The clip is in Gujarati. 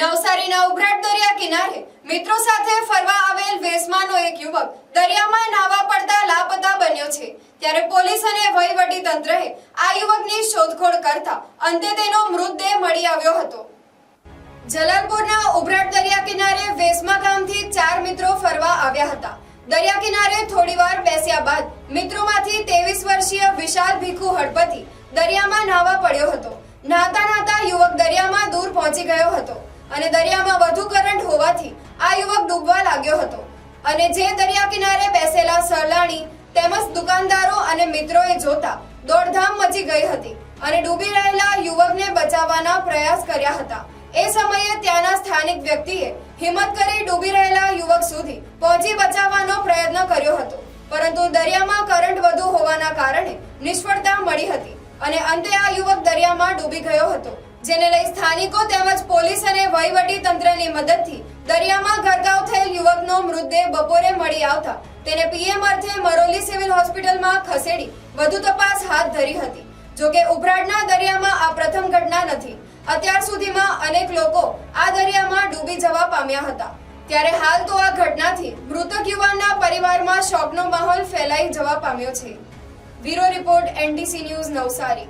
નવસારીના ઉભરાટ દરિયા કિનારે મિત્રો સાથે ફરવા આવેલ વેસમાનો એક યુવક દરિયામાં નાવા પડતા લાપતા બન્યો છે. ત્યારે પોલીસ અને વહીવટી તંત્રએ આ યુવકની શોધખોળ કરતા અંતે તેનો મૃતદેહ મળી આવ્યો હતો. જલાલપુરના ઉભરાટ દરિયા કિનારે વેસમા ગામથી ચાર મિત્રો ફરવા આવ્યા હતા. દરિયા કિનારે થોડીવાર બેસ્યા બાદ મિત્રોમાંથી ત્રેવીસ વર્ષીય વિશાલ ભીખુ હળપતિ દરિયામાં નાહવા પડ્યો હતો. નાહતા નાહતા યુવક દરિયામાં દૂર પહોંચી ગયો હતો. અને દરિયામાં વધુ કરંટ હોવાથી આ યુવક ડૂબવા લાગ્યો હતો. અને જે દરિયા કિનારે બેસેલા સહેલાણી તેમજ દુકાનદારો અને મિત્રોએ જોતા દોડધામ મચી ગઈ હતી અને ડૂબી રહેલા યુવકને બચાવવાના પ્રયાસ કર્યા હતા. એ સમયે ત્યાંના સ્થાનિક વ્યક્તિએ હિંમત કરી ડૂબી રહેલા યુવક સુધી પહોંચી બચાવવાનો પ્રયત્ન કર્યો હતો. પરંતુ દરિયામાં કરંટ વધુ હોવાના કારણે નિષ્ફળતા મળી હતી અને અંતે આ યુવક દરિયામાં ડૂબી ગયો હતો, જેને લઈ સ્થાનિકો તેમજ વહીવટી તંત્રની મદદથી દરિયામાં ગરકાવ થયેલ યુવકનો મૃતદેહ બપોરે મળી આવતા તેને પીએમ અર્થે મરોલી સિવિલ હોસ્પિટલમાં ખસેડી વધુ તપાસ હાથ ધરી હતી. જોકે ઉભરાડના દરિયામાં આ પ્રથમ ઘટના નથી. અત્યાર સુધીમાં અનેક લોકો આ દરિયામાં ડૂબી જવા પામ્યા હતા. ત્યારે હાલ તો આ ઘટનાથી મૃતક યુવાનના પરિવારમાં શોકનો માહોલ ફેલાઈ જવા પામ્યો છે. Bureau report NDC news Navsari.